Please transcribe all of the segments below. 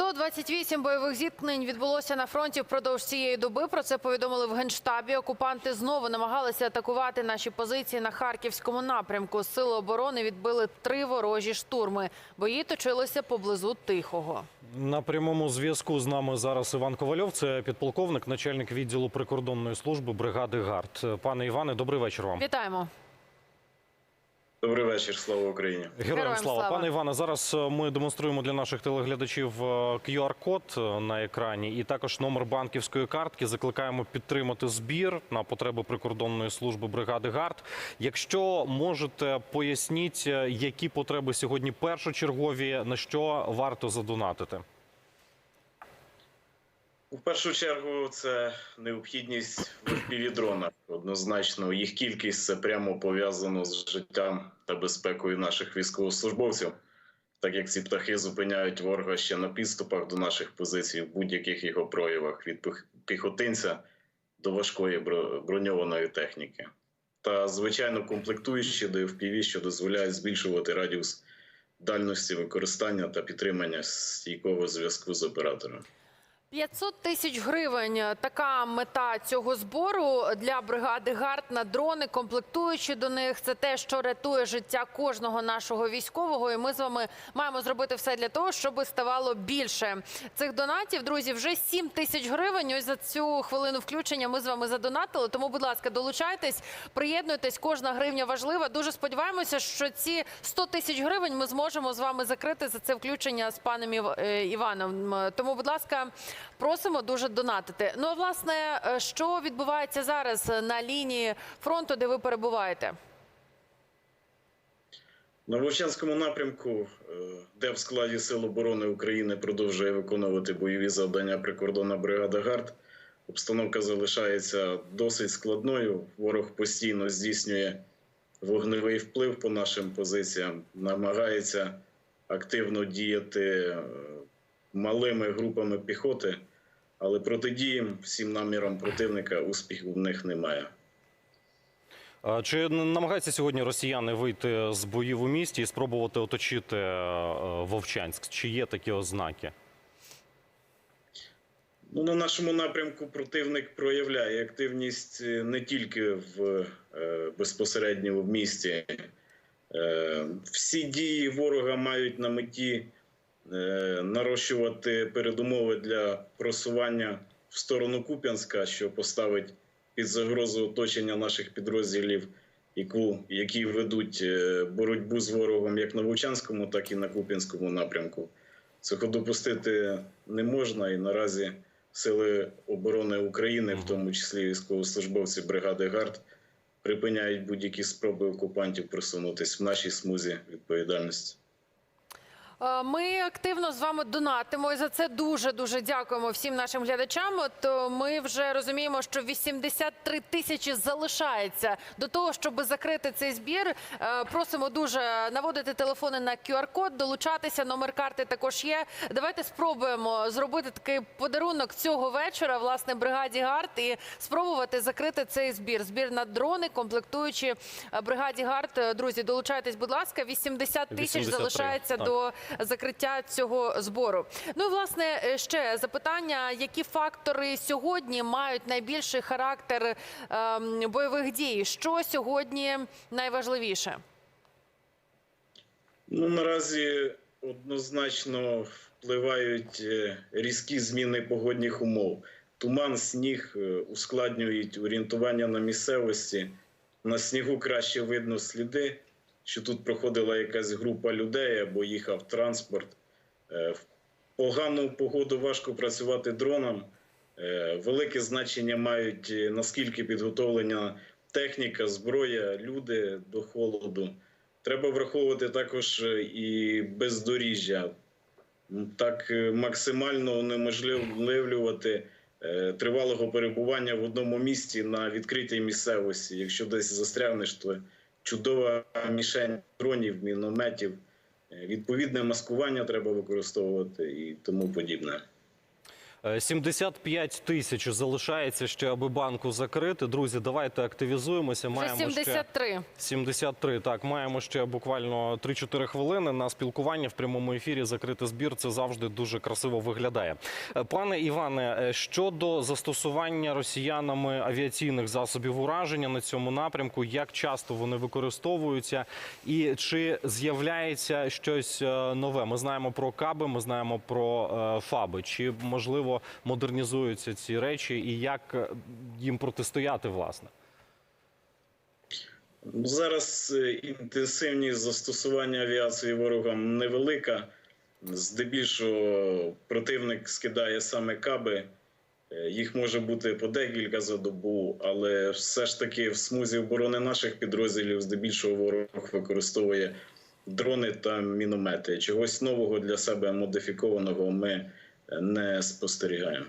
128 бойових зіткнень відбулося на фронті впродовж цієї доби. Про це повідомили в генштабі. Окупанти знову намагалися атакувати наші позиції на харківському напрямку. Сили оборони відбили три ворожі штурми. Бої точилися поблизу тихого. На прямому зв'язку з нами зараз Іван Ковальов. Це підполковник, начальник відділу прикордонної служби бригади ГАРД. Пане Іване, добрий вечір вам. Вітаємо. Добрий вечір, слава Україні. Героям Героям слава. слава. Пане Іване, зараз е, ми демонструємо для наших телеглядачів е, QR-код е, на екрані і також номер банківської картки. Закликаємо підтримати збір на потреби прикордонної служби бригади ГАРД. Якщо можете, поясніть, е, які потреби сьогодні першочергові, на що варто задонатити. У першу чергу це необхідність в FPV-дронах. Однозначно, їх кількість це прямо пов'язано з життям та безпекою наших військовослужбовців, так як ці птахи зупиняють ворога ще на підступах до наших позицій в будь-яких його проявах від піхотинця до важкої бро- броньованої техніки. Та звичайно комплектуючі до FPV, що дозволяють збільшувати радіус дальності використання та підтримання стійкого зв'язку з оператором. 500 тисяч гривень. Така мета цього збору для бригади ГАРД на дрони, комплектуючи до них. Це те, що рятує життя кожного нашого військового. І ми з вами маємо зробити все для того, щоб ставало більше цих донатів. Друзі, вже 7 тисяч гривень. Ось за цю хвилину включення ми з вами задонатили. Тому, будь ласка, долучайтесь, приєднуйтесь. Кожна гривня важлива. Дуже сподіваємося, що ці 100 тисяч гривень ми зможемо з вами закрити за це включення з паном е, Іваном. Тому, будь ласка. Просимо дуже донатити. Ну а власне, е, що відбувається зараз на лінії фронту, де ви перебуваєте? На Вовчанському напрямку, е, де в складі Сил оборони України продовжує виконувати бойові завдання прикордонна бригада ГАРД, обстановка залишається досить складною. Ворог постійно здійснює вогневий вплив по нашим позиціям, намагається активно діяти е, малими групами піхоти, але протидії всім намірам противника успіху в них немає. А Чи намагаються сьогодні росіяни вийти з боїв у місті і спробувати оточити е, Вовчанськ? Чи є такі ознаки? Ну, на нашому напрямку противник проявляє активність е, не тільки в е, безпосередньо в місті. Е, всі дії ворога мають на меті нарощувати передумови для просування в сторону Куп'янська, що поставить під загрозу оточення наших підрозділів, які ведуть е, боротьбу з ворогом як на Вовчанському, так і на Куп'янському напрямку. Цього допустити не можна і наразі Сили оборони України, в тому числі військовослужбовці бригади ГАРД, припиняють будь-які спроби окупантів просунутися в нашій смузі відповідальності. Е, Ми активно з вами донатимо і за це дуже дуже дякуємо всім нашим глядачам. От е, ми вже розуміємо, що 83 тисячі залишається до того, щоб закрити цей збір. Е, Просимо дуже наводити телефони на QR-код, долучатися. Номер карти також є. Давайте спробуємо зробити такий подарунок цього вечора, власне, бригаді ГАРД і спробувати закрити цей збір. Збір на дрони, комплектуючи бригаді ГАРД. Друзі, долучайтесь, будь ласка. 80 тисяч залишається так. до закриття цього збору. Ну і власне ще запитання: які фактори сьогодні мають найбільший характер ем, бойових дій? Що сьогодні найважливіше? Ну, наразі однозначно впливають е, різкі зміни погодних умов. Туман, сніг е, ускладнюють орієнтування на місцевості. На снігу краще видно сліди, що тут проходила якась група людей або їхав транспорт. Е, В погану погоду важко працювати дроном. Е, Велике значення мають е, наскільки підготовлена техніка, зброя, люди до холоду. Треба враховувати також і бездоріжжя, так максимально унеможливлювати тривалого перебування в одному місці на відкритій місцевості. Якщо десь застрягнеш, то чудова мішень дронів, мінометів. Е, Відповідне маскування треба використовувати і тому подібне. Е, 75 тисяч залишається ще, аби банку закрити. Друзі, давайте активізуємося. Вже Маємо ще 73. 73. Так, маємо ще буквально 3-4 хвилини на спілкування в прямому ефірі. Закрити збір це завжди дуже красиво виглядає. Е, Пане Іване, е, щодо застосування росіянами авіаційних засобів ураження на цьому напрямку, як часто вони використовуються, і чи з'являється щось е, нове? Ми знаємо про каби, ми знаємо про е, фаби. Чи можливо модернізуються ці речі, і як е, їм протистояти власне? Зараз е, інтенсивність застосування авіації ворогам невелика. Здебільшого противник скидає саме каби. Е, Їх може бути по декілька за добу, але все ж таки в смузі оборони наших підрозділів здебільшого ворог використовує дрони та міномети. Чогось нового для себе модифікованого ми не спостерігаємо.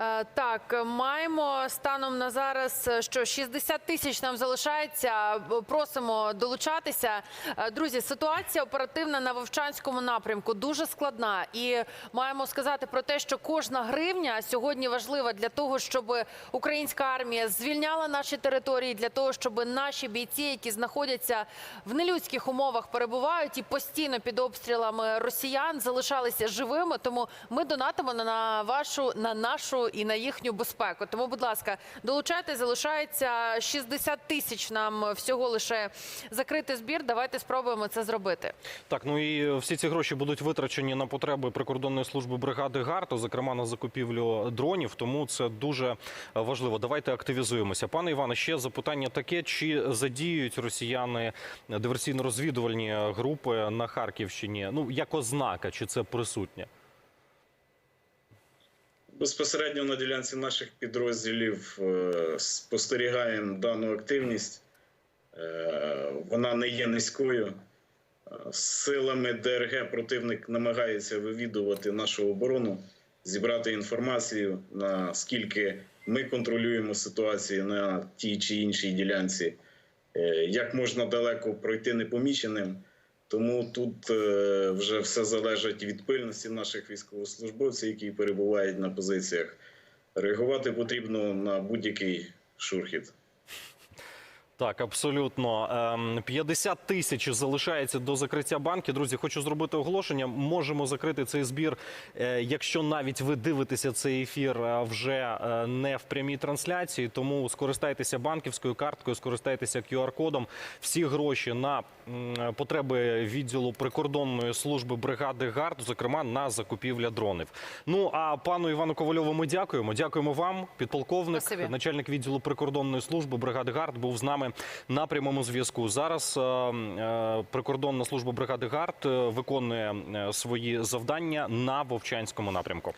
Е, Так, маємо станом на зараз, е, що 60 тисяч нам залишається. Просимо долучатися. Е, Друзі, ситуація оперативна на Вовчанському напрямку дуже складна. І маємо сказати про те, що кожна гривня сьогодні важлива для того, щоб українська армія звільняла наші території, для того, щоб наші бійці, які знаходяться в нелюдських умовах, перебувають і постійно під обстрілами росіян, залишалися живими. Тому ми донатимо на- на вашу на нашу і на їхню безпеку. Тому, будь ласка, долучайте. Залишається 60 тисяч нам всього лише закрити збір. Давайте спробуємо це зробити. Так, ну і всі ці гроші будуть витрачені на потреби прикордонної служби бригади ГАРТу, зокрема на закупівлю дронів. Тому це дуже важливо. Давайте активізуємося. Пане Іване, ще запитання таке: чи задіють росіяни диверсійно-розвідувальні групи на Харківщині? Ну як ознака, чи це присутнє? Безпосередньо на ділянці наших підрозділів е, спостерігаємо дану активність. Е, Вона не є низькою. Е, Силами ДРГ противник намагається вивідувати нашу оборону, зібрати інформацію, наскільки ми контролюємо ситуацію на тій чи іншій ділянці, як можна далеко пройти непоміченим. Тому тут е, вже все залежить від пильності наших військовослужбовців, які перебувають на позиціях. Реагувати потрібно на будь-який шурхіт. Так, абсолютно. Ем, 50 тисяч залишається до закриття банки. Друзі, хочу зробити оголошення. Можемо закрити цей збір, е, якщо навіть ви дивитеся цей ефір е, вже е, не в прямій трансляції. Тому скористайтеся банківською карткою, скористайтеся QR-кодом. Всі гроші на потреби відділу прикордонної служби бригади ГАРД, зокрема на закупівля дронів. Ну а пану Івану Ковальову ми дякуємо. Дякуємо вам, підполковник, Спасибі. начальник відділу прикордонної служби бригади ГАРД був з нами на прямому зв'язку. Зараз е, е, прикордонна служба бригади ГАРД виконує е, свої завдання на Вовчанському напрямку.